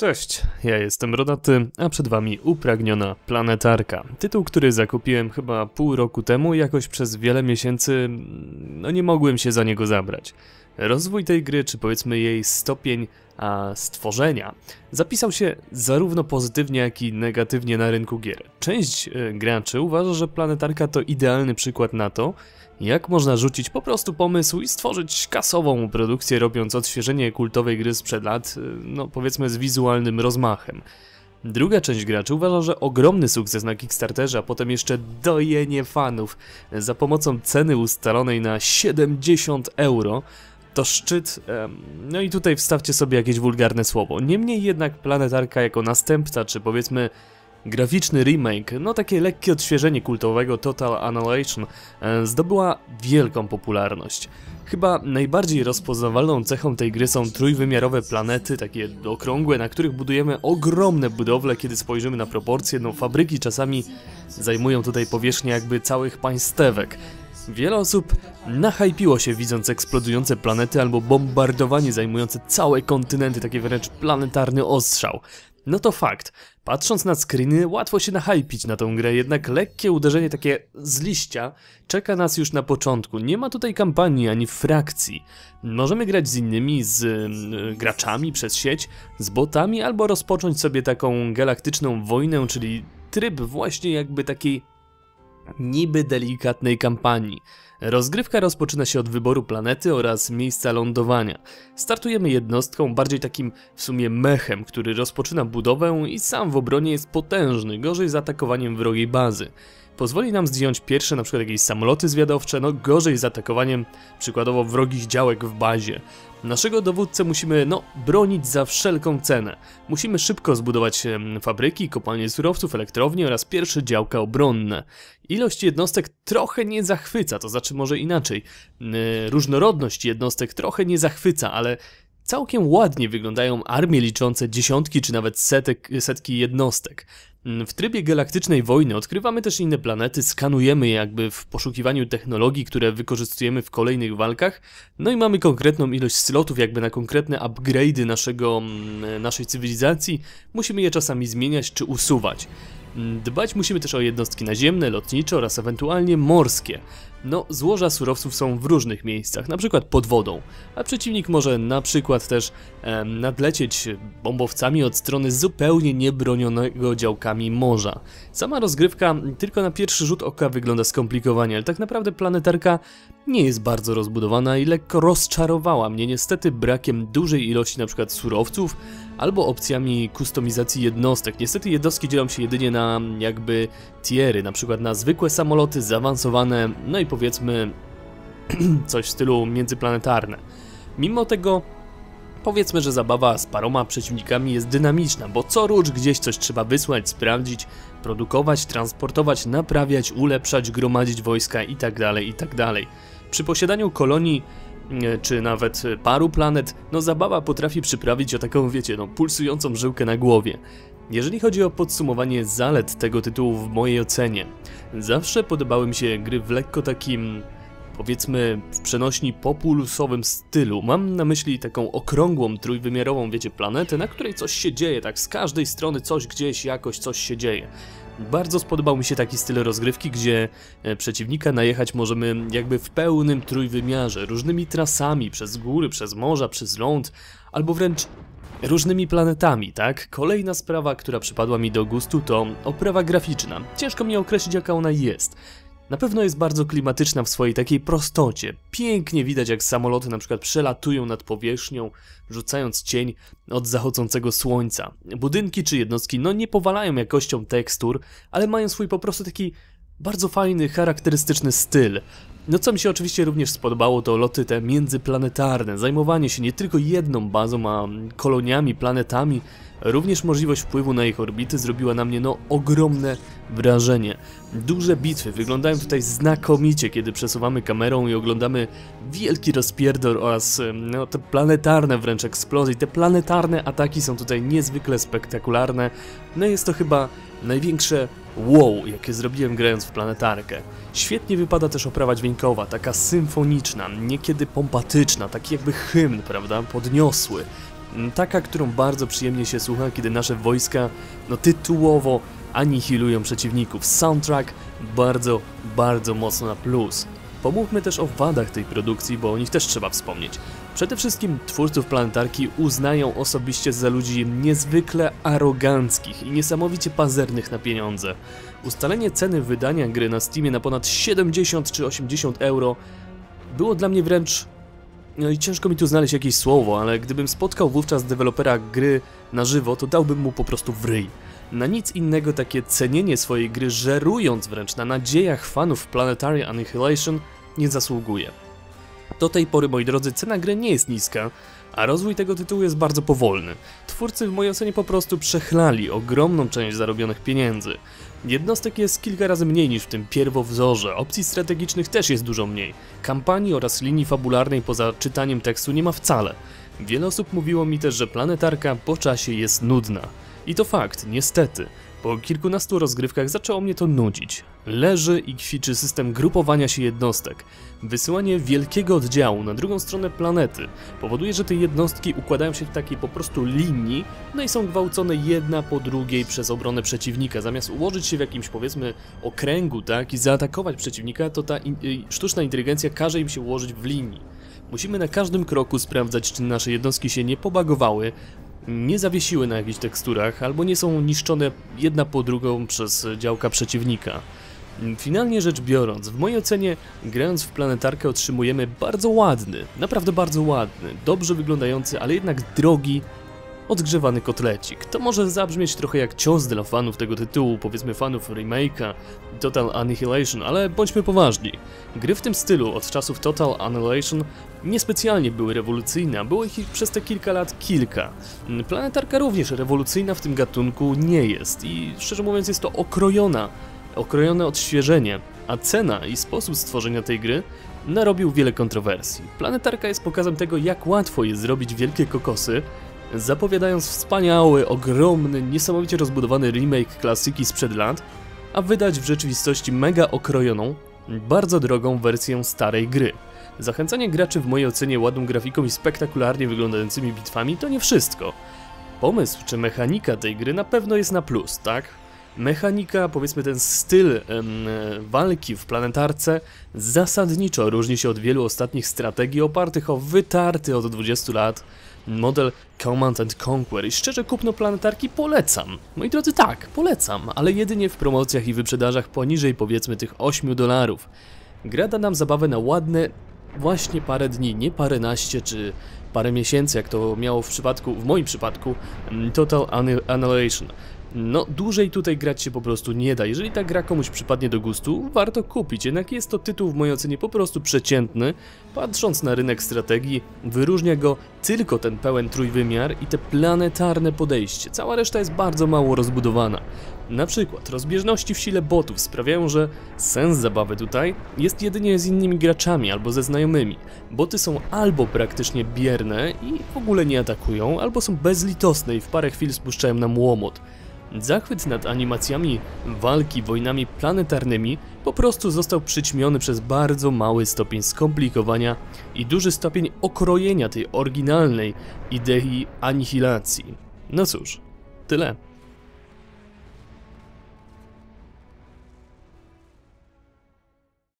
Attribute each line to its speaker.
Speaker 1: Cześć, ja jestem Rodaty, a przed wami Upragniona Planetarka. Tytuł, który zakupiłem chyba pół roku temu jakoś przez wiele miesięcy no nie mogłem się za niego zabrać. Rozwój tej gry, czy powiedzmy jej stopień stworzenia, zapisał się zarówno pozytywnie, jak i negatywnie na rynku gier. Część e, graczy uważa, że Planetarka to idealny przykład na to, jak można rzucić po prostu pomysł i stworzyć kasową produkcję, robiąc odświeżenie kultowej gry sprzed lat, y, no powiedzmy z wizualnym rozmachem. Druga część graczy uważa, że ogromny sukces na Kickstarterze, a potem jeszcze dojenie fanów za pomocą ceny ustalonej na 70 euro to szczyt, no i tutaj wstawcie sobie jakieś wulgarne słowo. Niemniej jednak Planetarka jako następca, czy powiedzmy Graficzny remake, no takie lekkie odświeżenie kultowego Total Annihilation e, zdobyła wielką popularność. Chyba najbardziej rozpoznawalną cechą tej gry są trójwymiarowe planety, takie okrągłe, na których budujemy ogromne budowle, kiedy spojrzymy na proporcje, no fabryki czasami zajmują tutaj powierzchnię jakby całych państewek. Wiele osób nachajpiło się widząc eksplodujące planety albo bombardowanie zajmujące całe kontynenty, takie wręcz planetarny ostrzał. No to fakt. Patrząc na screeny, łatwo się nachajpić na tą grę, jednak lekkie uderzenie takie z liścia czeka nas już na początku. Nie ma tutaj kampanii ani frakcji. Możemy grać z innymi, z y, graczami przez sieć, z botami, albo rozpocząć sobie taką galaktyczną wojnę, czyli tryb właśnie jakby takiej niby delikatnej kampanii. Rozgrywka rozpoczyna się od wyboru planety oraz miejsca lądowania. Startujemy jednostką, bardziej takim w sumie mechem, który rozpoczyna budowę i sam w obronie jest potężny, gorzej z atakowaniem wrogiej bazy. Pozwoli nam zdjąć pierwsze na przykład jakieś samoloty zwiadowcze, no gorzej z atakowaniem przykładowo wrogich działek w bazie. Naszego dowódcę musimy, no, bronić za wszelką cenę. Musimy szybko zbudować fabryki, kopalnie surowców, elektrownie oraz pierwsze działka obronne. Ilość jednostek trochę nie zachwyca, to znaczy może inaczej. Różnorodność jednostek trochę nie zachwyca, ale całkiem ładnie wyglądają armie liczące dziesiątki czy nawet setek, setki jednostek. Mm, w trybie galaktycznej wojny odkrywamy też inne planety, skanujemy je jakby w poszukiwaniu technologii, które wykorzystujemy w kolejnych walkach, no i mamy konkretną ilość slotów jakby na konkretne upgrade'y naszego, mm, naszej cywilizacji, musimy je czasami zmieniać czy usuwać. Mm, dbać musimy też o jednostki naziemne, lotnicze oraz ewentualnie morskie. No, złoża surowców są w różnych miejscach, na przykład pod wodą, a przeciwnik może na przykład też e, nadlecieć bombowcami od strony zupełnie niebronionego działkami morza. Sama rozgrywka tylko na pierwszy rzut oka wygląda skomplikowanie, ale tak naprawdę planetarka nie jest bardzo rozbudowana i lekko rozczarowała mnie niestety brakiem dużej ilości na przykład surowców albo opcjami kustomizacji jednostek. Niestety jednostki dzielą się jedynie na jakby tiery, na przykład na zwykłe samoloty, zaawansowane, no i powiedzmy coś w stylu międzyplanetarne. Mimo tego Powiedzmy, że zabawa z paroma przeciwnikami jest dynamiczna, bo co rócz gdzieś coś trzeba wysłać, sprawdzić, produkować, transportować, naprawiać, ulepszać, gromadzić wojska itd., tak itd. Tak Przy posiadaniu kolonii czy nawet paru planet, no zabawa potrafi przyprawić o taką, wiecie, no pulsującą żyłkę na głowie. Jeżeli chodzi o podsumowanie zalet tego tytułu w mojej ocenie, zawsze podobały mi się gry w lekko takim powiedzmy w przenośni populsowym stylu. Mam na myśli taką okrągłą, trójwymiarową, wiecie, planetę, na której coś się dzieje, tak z każdej strony coś gdzieś, jakoś coś się dzieje. Bardzo spodobał mi się taki styl rozgrywki, gdzie e, przeciwnika najechać możemy jakby w pełnym trójwymiarze, różnymi trasami, przez góry, przez morza, przez ląd, albo wręcz różnymi planetami, tak? Kolejna sprawa, która przypadła mi do gustu to oprawa graficzna. Ciężko mi określić jaka ona jest. Na pewno jest bardzo klimatyczna w swojej takiej prostocie. Pięknie widać jak samoloty na przykład przelatują nad powierzchnią, rzucając cień od zachodzącego słońca. Budynki czy jednostki no nie powalają jakością tekstur, ale mają swój po prostu taki bardzo fajny, charakterystyczny styl. No co mi się oczywiście również spodobało to loty te międzyplanetarne, zajmowanie się nie tylko jedną bazą, a koloniami, planetami, również możliwość wpływu na ich orbity zrobiła na mnie no ogromne wrażenie. Duże bitwy wyglądają tutaj znakomicie, kiedy przesuwamy kamerą i oglądamy wielki rozpierdol oraz no, te planetarne wręcz eksplozje. Te planetarne ataki są tutaj niezwykle spektakularne. No jest to chyba największe wow, jakie zrobiłem grając w planetarkę. Świetnie wypada też oprawa dźwiękowa, taka symfoniczna, niekiedy pompatyczna, taki jakby hymn, prawda, podniosły. Mm, Taka, którą bardzo przyjemnie się słucha, kiedy nasze wojska, no tytułowo anihilują przeciwników. Soundtrack bardzo, bardzo mocno na plus. Pomówmy też o wadach tej produkcji, bo o nich też trzeba wspomnieć. Przede wszystkim twórców planetarki uznają osobiście za ludzi niezwykle aroganckich i niesamowicie pazernych na pieniądze. Ustalenie ceny wydania gry na Steamie na ponad 70 czy 80 euro było dla mnie wręcz. No i ciężko mi tu znaleźć jakieś słowo, ale gdybym spotkał wówczas dewelopera gry na żywo, to dałbym mu po prostu w ryj. Na nic innego takie cenienie swojej gry, żerując wręcz na nadziejach fanów Planetary Annihilation, nie zasługuje. Do tej pory, moi drodzy, cena gry nie jest niska, a rozwój tego tytułu jest bardzo powolny. Twórcy w mojej ocenie po prostu przechlali ogromną część zarobionych pieniędzy. Jednostek jest kilka razy mniej niż w tym pierwowzorze, opcji strategicznych też jest dużo mniej. Kampanii oraz linii fabularnej poza czytaniem tekstu nie ma wcale. Wiele osób mówiło mi też, że planetarka po czasie jest nudna. I to fakt, niestety. Po kilkunastu rozgrywkach zaczęło mnie to nudzić. Leży i kwiczy system grupowania się jednostek. Wysyłanie wielkiego oddziału na drugą stronę planety powoduje, że te jednostki układają się w takiej po prostu linii, no i są gwałcone jedna po drugiej przez obronę przeciwnika. Zamiast ułożyć się w jakimś powiedzmy okręgu, tak, i zaatakować przeciwnika, to ta in y, sztuczna inteligencja każe im się ułożyć w linii. Musimy na każdym kroku sprawdzać, czy nasze jednostki się nie pobagowały, nie zawiesiły na jakichś teksturach, albo nie są niszczone jedna po drugą przez działka przeciwnika. Finalnie rzecz biorąc, w mojej ocenie, grając w planetarkę otrzymujemy bardzo ładny, naprawdę bardzo ładny, dobrze wyglądający, ale jednak drogi, odgrzewany kotlecik. To może zabrzmieć trochę jak cios dla fanów tego tytułu, powiedzmy fanów remake'a Total Annihilation, ale bądźmy poważni. Gry w tym stylu od czasów Total Annihilation niespecjalnie były rewolucyjne, było ich przez te kilka lat kilka. Planetarka również rewolucyjna w tym gatunku nie jest i szczerze mówiąc jest to okrojona, okrojone odświeżenie, a cena i sposób stworzenia tej gry narobił wiele kontrowersji. Planetarka jest pokazem tego, jak łatwo jest zrobić wielkie kokosy, zapowiadając wspaniały, ogromny, niesamowicie rozbudowany remake klasyki sprzed lat, a wydać w rzeczywistości mega okrojoną, bardzo drogą wersję starej gry. Zachęcanie graczy w mojej ocenie ładną grafiką i spektakularnie wyglądającymi bitwami to nie wszystko. Pomysł czy mechanika tej gry na pewno jest na plus, tak? Mechanika, powiedzmy ten styl em, walki w planetarce zasadniczo różni się od wielu ostatnich strategii opartych o wytarty od 20 lat model Command and Conquer i szczerze kupno planetarki polecam. Moi drodzy tak, polecam, ale jedynie w promocjach i wyprzedażach poniżej powiedzmy tych 8 dolarów. Gra da nam zabawę na ładne właśnie parę dni, nie paręnaście czy parę miesięcy, jak to miało w przypadku, w moim przypadku, mm, Total Anni- Annihilation. No, dłużej tutaj grać się po prostu nie da. Jeżeli ta gra komuś przypadnie do gustu, warto kupić. Jednak jest to tytuł w mojej ocenie po prostu przeciętny. Patrząc na rynek strategii, wyróżnia go tylko ten pełen trójwymiar i te planetarne podejście. Cała reszta jest bardzo mało rozbudowana. Na przykład rozbieżności w sile botów sprawiają, że sens zabawy tutaj jest jedynie z innymi graczami albo ze znajomymi. Boty są albo praktycznie bierne i w ogóle nie atakują, albo są bezlitosne i w parę chwil spuszczają nam łomot. Zachwyt nad animacjami walki wojnami planetarnymi po prostu został przyćmiony przez bardzo mały stopień skomplikowania i duży stopień okrojenia tej oryginalnej idei anihilacji. No cóż, tyle.